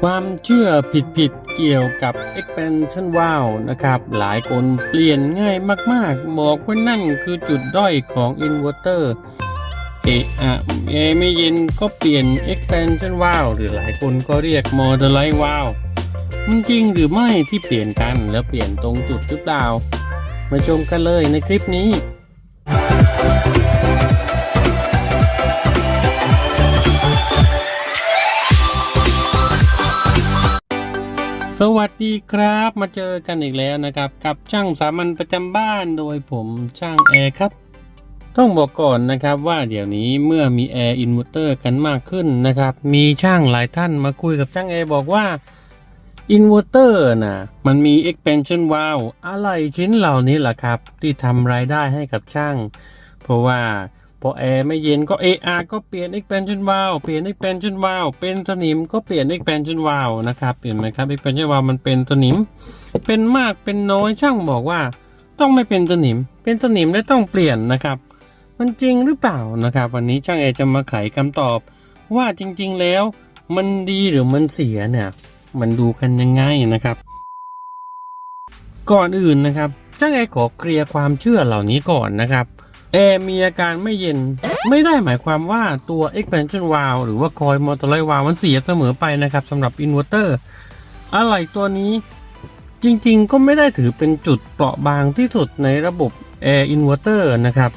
ความเชื่อผิดๆเกี่ยวกับ expansion valve นะครับ หลายคนเปลี่ยนง่ายมากๆ บอกว่านั่นคือจุดด้อยของ inverter เอะอะแอไม่เย็นก็เปลี่ยน expansion valve หรือหลายคนก็เรียก modulate valve มันจริงหรือไม่ที่เปลี่ยนกันแล้วเปลี่ยนตรงจุดหรือเปล่า มาชมกันเลยในคลิปนี้ สวัสดีครับมาเจอกันอีกแล้วนะครับ กับช่างสามัญประจำบ้านโดยผมช่างแอร์ครับ ต้องบอกก่อนนะครับว่าเดี๋ยวนี้เมื่อมีแอร์อินเวอร์เตอร์กันมากขึ้นนะครับ มีช่างหลายท่านมาคุยกับช่างแอร์บอกว่าอินเวอร์เตอร์นะมันมี expansion valve อะไรชิ้นเหล่านี้แหละครับ ที่ทำรายได้ให้กับช่าง เพราะว่า พอแอร์ไม่เย็นก็ AR ก็เปลี่ยน expansion valve เปลี่ยน expansion valve เป็นสนิมก็เปลี่ยน expansion valve นะครับเห็นไหมครับ expansion valve มันเป็นสนิม เป็นมากเป็นน้อยช่างบอกว่า ต้องไม่เป็นสนิม เป็นสนิมและต้องเปลี่ยนนะครับ มันจริงหรือเปล่านะครับ วันนี้ช่างเอจะมาไขคำตอบ ว่าจริง ๆ แล้ว มันดีหรือมันเสียเนี่ยมันดูกันยังไงนะครับ ก่อนอื่นนะครับช่างเอขอเคลียร์ความเชื่อเหล่านี้ก่อนนะครับ แอร์มีอาการไม่เย็น ไม่ได้หมายความว่าตัว expansion valve หรือว่า coil motor valve มันเสียเสมอไปนะครับสำหรับ inverter อะไรตัวนี้จริงๆ ก็ไม่ได้ถือเป็นจุดเปราะบางที่สุดในระบบ air inverter นะครับ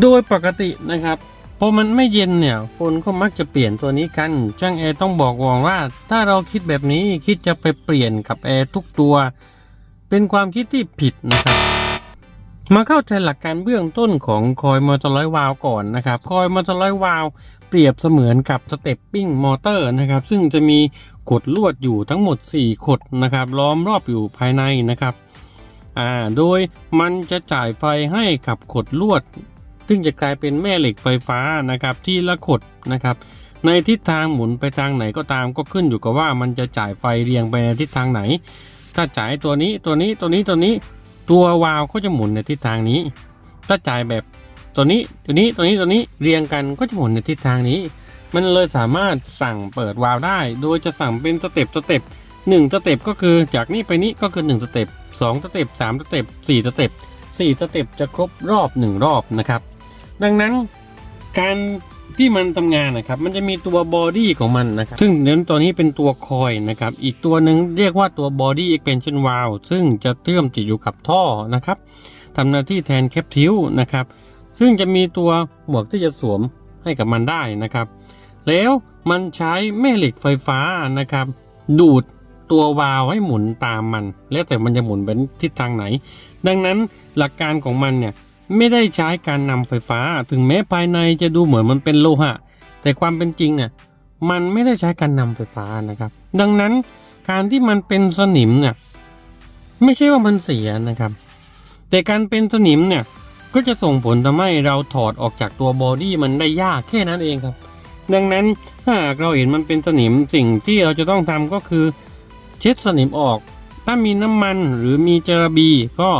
โดยปกตินะครับพอมันไม่เย็นเนี่ย คนก็มักจะเปลี่ยนตัวนี้กันช่างแอร์ต้องบอกวองว่า ถ้าเราคิดแบบนี้คิดจะไปเปลี่ยนกับแอร์ทุกตัว เป็นความคิดที่ผิดนะครับ มาเข้าใจหลักการเบื้องต้นของคอยมอเตอร์ไลท์วาลก่อนนะครับคอยมอเตอร์ไลท์วาลเปรียบเสมือนกับสเต็ปปิ้งมอเตอร์นะครับ ซึ่งจะมีขดลวดอยู่ทั้งหมด 4 ขดนะครับล้อมรอบอยู่ภายในนะครับอ่าโดยมันจะจ่ายไฟให้กับขดลวด ซึ่งจะกลายเป็นแม่เหล็กไฟฟ้านะครับที่ละขดนะครับในทิศทางหมุนไปทางไหนก็ตามก็ขึ้นอยู่กับว่ามันจะจ่ายไฟเรียงไปในทิศทางไหน ถ้าจ่ายตัวนี้ตัวนี้ตัวนี้ตัวนี้ ตัววาล์วก็จะหมุนในทิศทางนี้ ถ้าจ่ายแบบตัวนี้ตัวนี้ตัวนี้ตัวนี้เรียงกันก็จะหมุนในทิศทางนี้ มันเลยสามารถสั่งเปิดวาล์วได้ โดยจะสั่งเป็นสเต็ปสเต็ปหนึ่งสเต็ปก็คือจากนี้ไปนี้ก็คือหนึ่งสเต็ปสองสเต็ปสามสเต็ปสี่สเต็ปสี่สเต็ปจะครบรอบหนึ่งรอบนะครับ ดังนั้นการ ที่มันทำงานนะครับมันจะมีตัวบอดี้ของมันนะครับซึ่งเน้นตัวนี้เป็นตัวคอยนะครับอีกตัวหนึ่งเรียกว่าตัว body expansion valve ซึ่งจะเชื่อมติดอยู่กับท่อนะครับทำหน้าที่แทนแคปทิวนะครับซึ่งจะมีตัวหมวกที่จะสวมให้กับมันได้นะครับ แล้วมันใช้แม่เหล็กไฟฟ้านะครับ ดูดตัววาล์วให้หมุนตามมัน แล้วแต่มันจะหมุนเป็นทิศทางไหน ดังนั้นหลักการของมันเนี่ย ไม่ได้ใช้การนำไฟฟ้า ถึงแม้ภายในจะดูเหมือนมันเป็นโลหะ แต่ความเป็นจริงเนี่ยมันไม่ได้ใช้การนำไฟฟ้านะครับ ดังนั้นการที่มันเป็นสนิมเนี่ยไม่ใช่ว่ามันเสียนะครับ แต่การเป็นสนิมเนี่ยก็จะส่งผลทำให้เราถอดออกจากตัวบอดี้มันได้ยากแค่นั้นเองครับ ดังนั้นถ้าหากเราเห็นมันเป็นสนิมสิ่งที่เราจะต้องทำก็คือ เช็ดสนิมออก ถ้ามีน้ำมันหรือมีจลาบีก็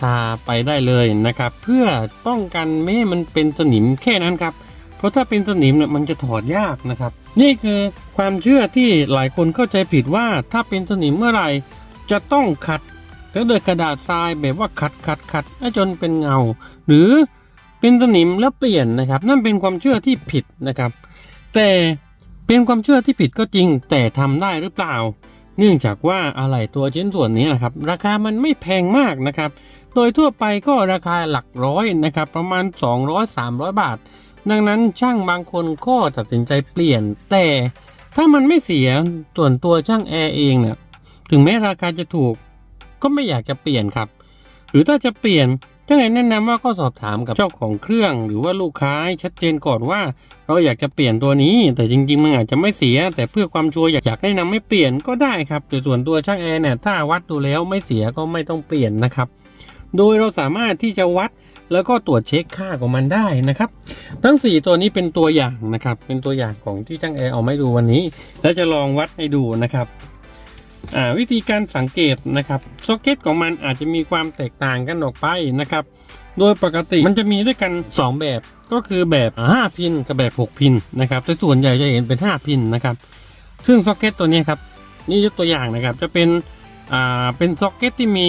ทาไปได้เลยนะครับ เพื่อป้องกันไม่ให้มันเป็นสนิมแค่นั้นครับ เพราะถ้าเป็นสนิมเนี่ยมันจะถอดยากนะครับ นี่คือความเชื่อที่หลายคนเข้าใจผิดว่าถ้าเป็นสนิมเมื่อไหร่จะต้องขัดแล้วโดยกระดาษทรายแบบว่าขัดขัดขัดจนเป็นเงา หรือเป็นสนิมแล้วเปลี่ยนนะครับ นั่นเป็นความเชื่อที่ผิดนะครับ แต่เป็นความเชื่อที่ผิดก็จริง แต่ทำได้หรือเปล่า เนื่องจากว่าอะไหล่ตัวชิ้นส่วนนี้นะครับ ราคามันไม่แพงมากนะครับ โดยทั่วไปก็ราคาหลักร้อยนะครับประมาณ 200-300 บาท ดังนั้นช่างบางคนก็ตัดสินใจเปลี่ยน แต่ถ้ามันไม่เสียส่วนตัวช่างแอร์เองเนี่ยถึงแม้ราคาจะถูก ก็ไม่อยากจะเปลี่ยนครับ หรือถ้าจะเปลี่ยนช่างแอร์แนะนำว่าก็สอบถามกับเจ้าของเครื่อง หรือว่าลูกค้าชัดเจนก่อนว่า เราอยากจะเปลี่ยนตัวนี้ แต่จริงๆมันอาจจะไม่เสีย แต่เพื่อความชัวร์อยากอยากแนะนำไม่เปลี่ยนก็ได้ครับแต่ส่วนตัวช่างแอร์เนี่ยถ้าวัดดูแล้วไม่เสียก็ไม่ต้องเปลี่ยนนะครับ โดยเราสามารถที่จะวัดแล้วก็ตรวจเช็คค่าของมันได้นะครับ ทั้ง 4 ตัวนี้เป็นตัวอย่างนะครับ เป็นตัวอย่างของที่ช่างแอร์เอามาดูวันนี้ แล้วจะลองวัดให้ดูนะครับวิธีการสังเกตนะครับซ็อกเก็ตของมันอาจจะมีความแตกต่างกันออกไปนะครับ โดยปกติมันจะมีด้วยกัน 2 แบบก็คือแบบ 5 พินกับแบบ 6 พินนะครับแต่ส่วนใหญ่จะเห็นเป็น 5 พินนะครับ ซึ่งซ็อกเก็ตตัวนี้ครับ นี่ยกตัวอย่างนะครับจะเป็นอ่าเป็นซ็อกเก็ตที่มี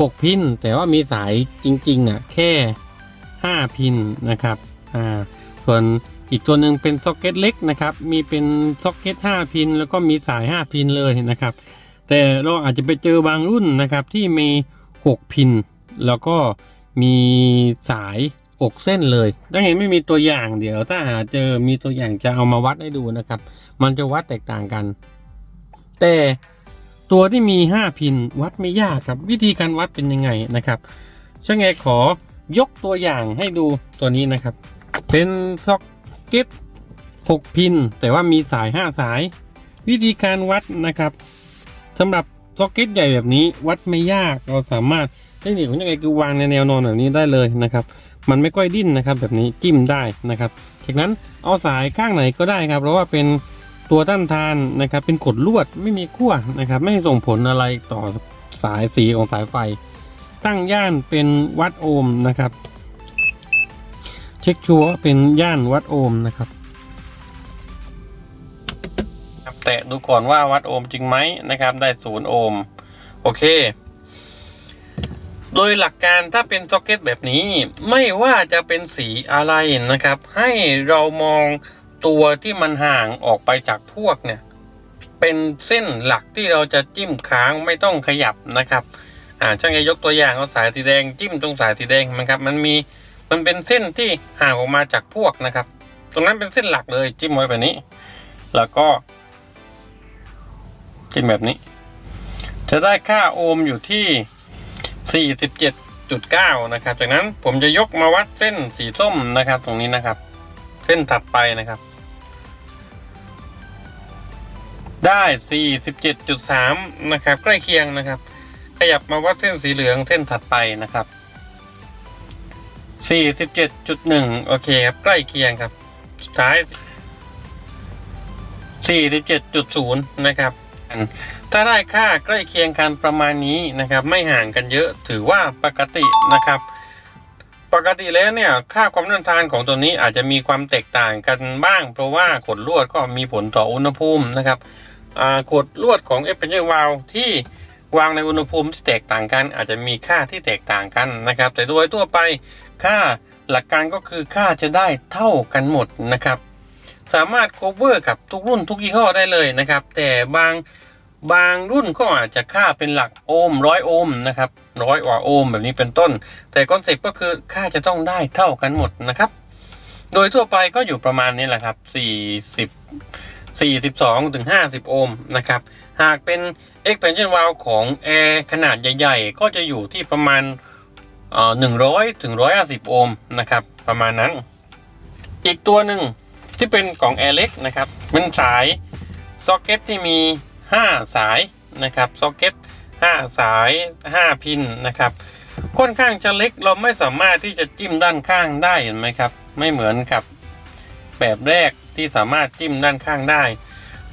6 พิน แต่ว่ามีสายจริงๆอะแค่ 5 พินนะครับอ่าส่วนอีกตัวหนึ่งเป็นซ็อกเก็ตเล็กนะครับ มีเป็นซ็อกเก็ต5พิน แล้วก็มีสาย 5 พินเลยนะครับ แต่เราอาจจะไปเจอบางรุ่นนะครับที่มี 6 พิน แล้วก็มีสาย 6 เส้นเลยถ้าเห็นไม่มีตัวอย่างเดี๋ยวถ้าหาเจอมีตัวอย่างจะเอามาวัดให้ดูนะครับ มันจะวัดแตกต่างกัน แต่ ตัวที่มี 5 พินวัดไม่ยากครับ วิธีการวัดเป็นยังไงนะครับช่างไงขอยกตัวอย่างให้ดูตัวนี้นะครับ เป็นซ็อกเก็ต6 พิน แต่ว่ามีสาย 5 สาย วิธีการวัดนะครับสำหรับซ็อกเก็ตใหญ่แบบนี้วัดไม่ยากเราสามารถเทคนิคของยังไงคือวางในแนวนอนแบบนี้ได้เลยนะครับ มันไม่ค่อยดิ้นนะครับ แบบนี้จิ้มได้นะครับจากนั้นเอาสายข้างไหนก็ได้ครับเพราะว่าเป็น ตัวต้านทานนะครับเป็นกดลวดไม่มีขั้วนะครับ ไม่ส่งผลอะไรต่อสายสีของสายไฟ ตั้งย่านเป็นวัดโอห์มนะครับ เช็คชัวร์ว่าเป็นย่านวัดโอห์มนะครับแตะดูก่อนว่าวัดโอห์มจริงไหมนะครับ ได้ศูนย์โอห์มโอเค โดยหลักการถ้าเป็นซ็อกเก็ตแบบนี้ไม่ว่าจะเป็นสีอะไรนะครับ ให้เรามอง ตัวที่มันห่างออกไปจากพวกเนี่ย เป็นเส้นหลักที่เราจะจิ้มค้างไม่ต้องขยับนะครับ อ่าช่างจะยกตัวอย่างเอาสายสีแดงจิ้มตรงสายสีแดงมันครับมันมีมันเป็นเส้นที่ห่างออกมาจากพวกนะครับ ตรงนั้นเป็นเส้นหลักเลยจิ้มไว้แบบนี้ แล้วก็ จิ้มแบบนี้ จะได้ค่าโอห์มอยู่ที่ 47.9 นะครับ จากนั้นผมจะยกมาวัดเส้นสีส้มนะครับ ตรงนี้นะครับ เส้นถัดไปนะครับ ได้ 47.3 นะครับ ใกล้เคียงนะครับ ขยับมาวัดเส้นสีเหลืองเส้นถัดไปนะครับ 47.1 โอเคครับ ใกล้เคียงครับ สุดท้าย 47.0 นะครับถ้าได้ค่าใกล้เคียงกันประมาณนี้นะครับ ไม่ห่างกันเยอะถือว่าปกตินะครับ ปกติแล้วเนี่ยค่าความต้านทานของตัวนี้อาจจะมีความแตกต่างกันบ้าง เพราะว่าขดลวดก็มีผลต่ออุณหภูมินะครับ ขดลวดของ e x p a n s i o n valve ที่วางในอุณหภูมิที่แตกต่างกัน อาจจะมีค่าที่แตกต่างกันนะครับ แต่โดยทั่วไปค่าหลักการก็คือค่าจะได้เท่ากันหมดนะครับ สามารถ cover กับทุกรุ่นทุกยี่ห้อได้เลยนะครับ แต่บางบางรุ่นก็อาจจะค่าเป็นหลักโอห์มร้อยโอห์มนะครับร้อยกว่าโอห์มแบบนี้เป็นต้น แต่คอนเซ็ปต์ก็คือค่าจะต้องได้เท่ากันหมดนะครับ โดยทั่วไปก็อยู่ประมาณนี้แหละครับ40 42ถึง50 โอห์มนะครับ หากเป็น expansion valve ของแอร์ขนาดใหญ่ๆ ก็จะอยู่ที่ประมาณเอ่อ100ถึง150 โอห์มนะครับประมาณนั้น อีกตัวหนึ่งที่เป็นกล่องแอร์เล็กนะครับเป็นสายซ็อกเก็ตที่มี 5 สายนะครับซ็อกเก็ต5 สาย 5 พินนะครับค่อนข้างจะเล็กเราไม่สามารถที่จะจิ้มด้านข้างได้เห็นไหมครับ ไม่เหมือนกับแบบแรก ที่สามารถจิ้มด้านข้างได้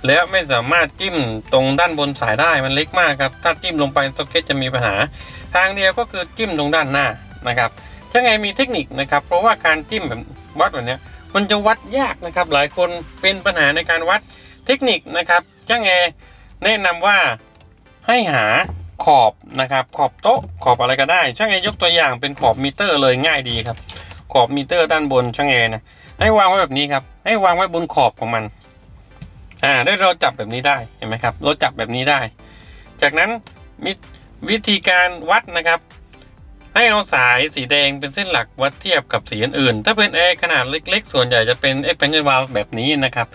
แล้วไม่สามารถจิ้มตรงด้านบนสายได้มันเล็กมากครับ ถ้าจิ้มลงไปซ็อกเก็ตจะมีปัญหา ทางเดียวก็คือจิ้มตรงด้านหน้านะครับช่างไงมีเทคนิคนะครับ เพราะว่าการจิ้มแบบวัดแบบนี้มันจะวัดยากนะครับ หลายคนเป็นปัญหาในการวัดเทคนิคนะครับช่างแอแนะนำว่าให้หาขอบนะครับ ขอบโต๊ะขอบอะไรก็ได้ ช่างแอยกตัวอย่างเป็นขอบมิเตอร์เลยง่ายดีครับ ขอบมิเตอร์ด้านบนช่างแอนะ ให้วางไว้แบบนี้ครับ ให้วางไว้บนขอบของมัน อ่า ได้เราจับแบบนี้ได้เห็นไหมครับ เราจับแบบนี้ได้ จากนั้นมีวิธีการวัดนะครับ ให้เอาสายสีแดงเป็นเส้นหลักวัดเทียบกับสีอื่นๆถ้าเป็นแอร์ขนาดเล็ก ๆ ส่วนใหญ่จะเป็น expansion valve แบบนี้นะครับ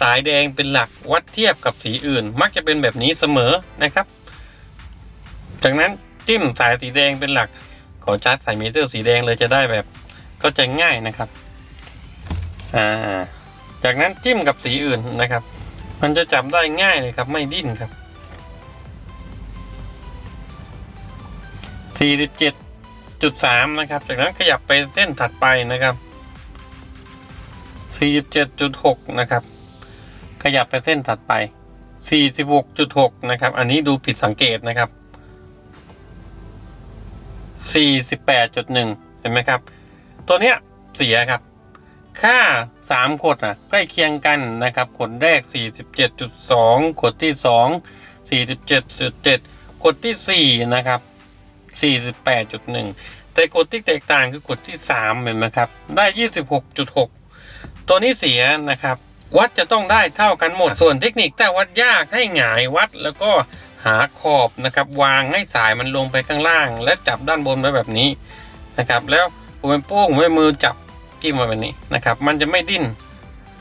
สายแดงเป็นหลักวัดเทียบกับสีอื่น มักจะเป็นแบบนี้เสมอนะครับ จากนั้นจิ้มสายสีแดงเป็นหลัก ขอจัดสายมิเตอร์สีแดงเลยจะได้แบบก็จะง่ายนะครับ อ่า จากนั้นจิ้มกับสีอื่นนะครับ มันจะจับได้ง่ายเลยครับ ไม่ดิ้นครับ 47จุดสามนะครับ จากนั้นขยับไปเส้นถัดไปนะครับสี่สิบเจ็ดจุดหกนะครับ ขยับไปเส้นถัดไปสี่สิบหกจุดหกนะครับ อันนี้ดูผิดสังเกตนะครับสี่สิบแปดจุดหนึ่งเห็นไหมครับ ตัวเนี้ยเสียครับ ค่า 3 ขดอะใกล้เคียงกันนะครับ ขดแรก 47.2 ขดที่ 2 47.7 ขดทีสี่4 นะครับ 48.1 แต่กดที่แตกต่างคือกดที่ 3 เห็นไหมครับ ได้ 26.6 ตัวนี้เสียนะครับ วัดจะต้องได้เท่ากันหมด ส่วนเทคนิคถ้าวัดยากให้หงายวัดแล้วก็หาขอบนะครับ วางให้สายมันลงไปข้างล่าง และจับด้านบนไว้แบบนี้นะครับ แล้วหัวแม่โป้งหัวแม่มือจับ จิ้มไว้แบบนี้นะครับ มันจะไม่ดิ้น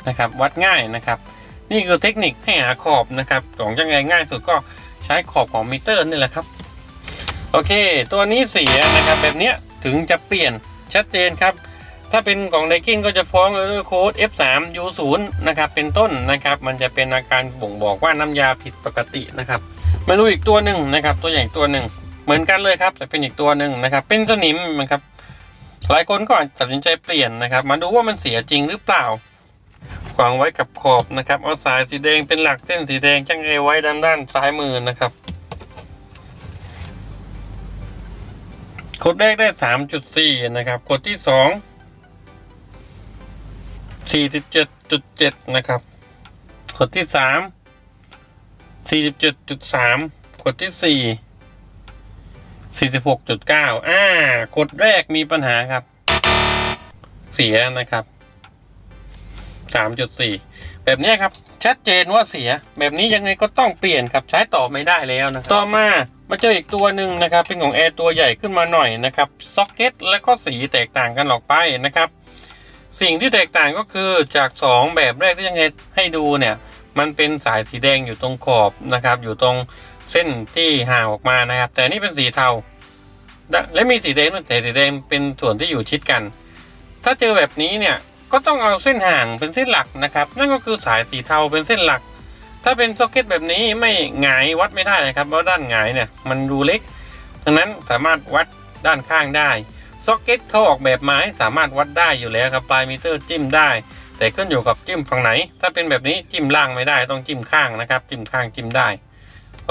นะครับวัดง่ายนะครับ นี่คือเทคนิคให้หาขอบนะครับของยังไงง่ายสุดก็ใช้ขอบของมิเตอร์นี่แหละครับ โอเค ตัวนี้เสียนะครับแบบเนี้ยถึงจะเปลี่ยนชัดเจนครับ ถ้าเป็นของไดกินก็จะฟ้องด้วยโค้ด F3 U0 นะครับเป็นต้นนะครับ มันจะเป็นอาการบ่งบอกว่าน้ำยาผิดปกตินะครับมาดูอีกตัวหนึ่งนะครับ ตัวอย่างตัวหนึ่งเหมือนกันเลยครับแต่เป็นอีกตัวหนึ่งนะครับ เป็นสนิมนะครับ หลายคนก็ตัดสินใจเปลี่ยนนะครับ มาดูว่ามันเสียจริงหรือเปล่าวางไว้กับขอบนะครับเอาสายสีแดงเป็นหลักเส้นสีแดงจังเอไว้ด้านด้านซ้ายมือนะครับกดแรกได้สามจุดสี่นะครับกดที่สองสี่สิบเจ็ดจุดเจ็ดนะครับกดที่สามสี่สิบเจ็ดจุดสามกดที่สี่ สี่สิบหกจุดเก้าอ่ากดแรกมีปัญหาครับ เสียนะครับสามจุดสี่แบบนี้ครับ ชัดเจนว่าเสีย แบบนี้ยังไงก็ต้องเปลี่ยนครับใช้ต่อไม่ได้แล้วนะครับต่อมามาเจออีกตัวหนึ่งนะครับ เป็นของแอร์ตัวใหญ่ขึ้นมาหน่อยนะครับซ็อกเก็ตและก็สีแตกต่างกันออกไปนะครับ สิ่งที่แตกต่างก็คือจาก 2 แบบแรกที่ยังไงให้ดูเนี่ย มันเป็นสายสีแดงอยู่ตรงขอบนะครับ อยู่ตรง เส้นที่ห่างออกมานะครับ แต่นี่เป็นสีเทา และมีสีแดงด้วยแต่สีแดงเป็นส่วนที่อยู่ชิดกัน ถ้าเจอแบบนี้เนี่ยก็ต้องเอาเส้นห่างเป็นเส้นหลักนะครับ นั่นก็คือสายสีเทาเป็นเส้นหลัก ถ้าเป็นซ็อกเก็ตแบบนี้ไม่หงายวัดไม่ได้นะครับเพราะด้านหงายเนี่ยมันดูเล็กดังนั้นสามารถวัดด้านข้างได้ซ็อกเก็ตเขาออกแบบมาให้สามารถวัดได้อยู่แล้วครับปลายมิเตอร์จิ้มได้ แต่ขึ้นอยู่กับจิ้มฝั่งไหน ถ้าเป็นแบบนี้จิ้มล่างไม่ได้ต้องจิ้มข้างนะครับ จิ้มข้างจิ้มได้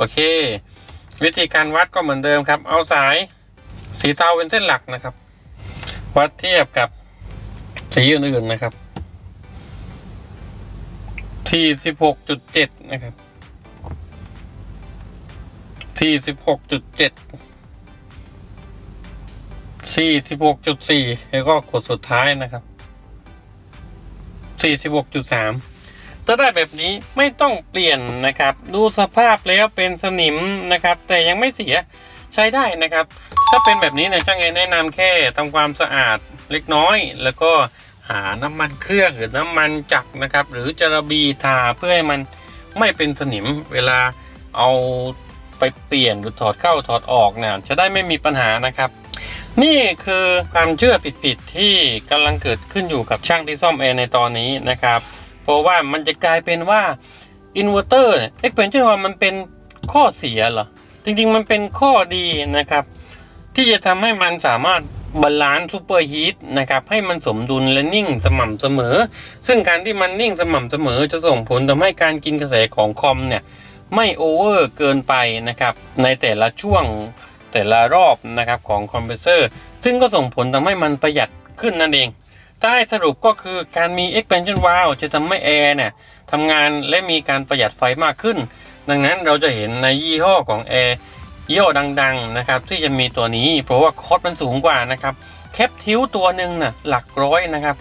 โอเค วิธีการวัดก็เหมือนเดิมครับ เอาสายสีเทาเป็นเส้นหลักนะครับ วัดเทียบกับสีอื่นๆนะครับที่สิบหกจุดเจ็ดนะครับที่สิบหกจุดเจ็ดสี่สิบหกจุดสี่แล้วก็กดสุดท้ายนะครับสี่สิบหกจุดสาม ถ้าได้แบบนี้ไม่ต้องเปลี่ยนนะครับ ดูสภาพแล้วเป็นสนิมนะครับ แต่ยังไม่เสียใช้ได้นะครับ ถ้าเป็นแบบนี้เนี่ยช่างเอแนะนำแค่ทำความสะอาดเล็กน้อย แล้วก็หาน้ำมันเครื่องหรือน้ำมันจักนะครับ หรือจระบีทาเพื่อให้มันไม่เป็นสนิมเวลาเอาไปเปลี่ยนหรือถอดเข้าถอดออกเนี่ยจะได้ไม่มีปัญหานะครับ นี่คือความเชื่อผิดๆที่กำลังเกิดขึ้นอยู่กับช่างที่ซ่อมแอร์ในตอนนี้นะครับ เพราะว่ามันจะกลายเป็นว่าอินเวอร์เตอร์เอ็กเพนชั่นว่ามันเป็นข้อเสียเหรอ จริงๆ มันเป็นข้อดีนะครับ ที่จะทำให้มันสามารถบาลานซ์ซูเปอร์ฮีทนะครับ ให้มันสมดุลและนิ่งสม่ำเสมอ ซึ่งการที่มันนิ่งสม่ำเสมอจะส่งผลทำให้การกินกระแสของคอมเนี่ย ไม่โอเวอร์เกินไปนะครับ ในแต่ละช่วงแต่ละรอบนะครับของคอมเพรสเซอร์ ซึ่งก็ส่งผลทำให้มันประหยัดขึ้นนั่นเอง ใต้สรุปก็คือการมี expansion valve จะทำให้แอร์เนี่ยทำงานและมีการประหยัดไฟมากขึ้น ดังนั้นเราจะเห็นในยี่ห้อของแอร์ยี่ห้อดังๆนะครับที่จะมีตัวนี้เพราะว่าคอสมันสูงกว่านะครับแคปทิวตัวหนึ่งน่ะหลักร้อยนะครับ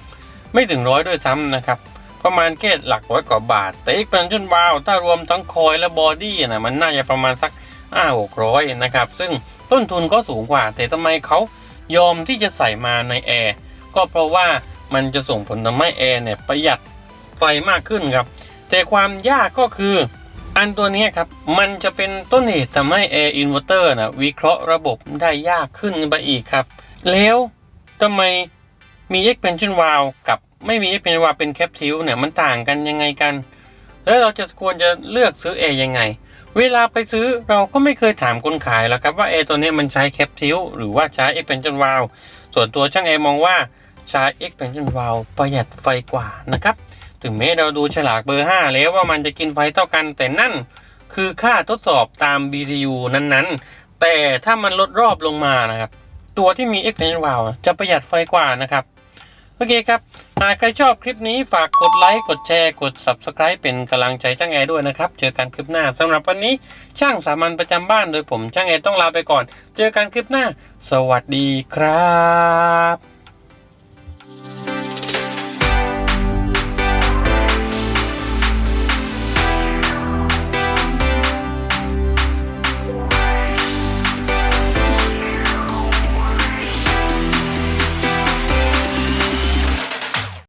ไม่ถึงร้อยด้วยซ้ำนะครับ ประมาณแค่หลักร้อยกว่าบาท แต่ expansion valve ถ้ารวมทั้งคอยและบอดี้นะมันน่าจะประมาณสักห้าหกร้อยนะครับซึ่งต้นทุนก็สูงกว่า แต่ทำไมเขายอมที่จะใส่มาในแอร์ ก็เพราะว่ามันจะส่งผลทำให้แอร์เนี่ยประหยัดไฟมากขึ้นครับ แต่ความยากก็คืออันตัวนี้ครับมันจะเป็นต้นเหตุทำให้แอร์อินเวอร์เตอร์นะวิเคราะห์ระบบได้ยากขึ้นไปอีกครับ แล้วทำไมมี expansion valve กับไม่มี expansion valve เป็น captive เนี่ยมันต่างกันยังไงกัน แล้วเราจะควรจะเลือกซื้อแอร์ยังไง เวลาไปซื้อเราก็ไม่เคยถามคนขายแล้วครับว่าแอร์ตัวนี้มันใช้ captive หรือว่าใช้ expansion valve ส่วนตัวช่างแอร์มองว่าใช้ expansion valve ประหยัดไฟกว่านะครับ ถึงแม้เราดูฉลากเบอร์ 5 แล้วว่ามันจะกินไฟเท่ากัน แต่นั่นคือค่าทดสอบตาม BTU นั้นๆ แต่ถ้ามันลดรอบลงมานะครับ ตัวที่มี expansion valve จะประหยัดไฟกว่านะครับ โอเคครับ หากใครชอบคลิปนี้ฝากกดไลค์ กดแชร์ กด Subscribe เป็นกำลังใจช่างแอร์ด้วยนะครับ เจอกันคลิปหน้าสำหรับวันนี้ ช่างสามัญประจำบ้านโดยผมช่างแอร์ต้องลาไปก่อน เจอกันคลิปหน้า สวัสดีครับ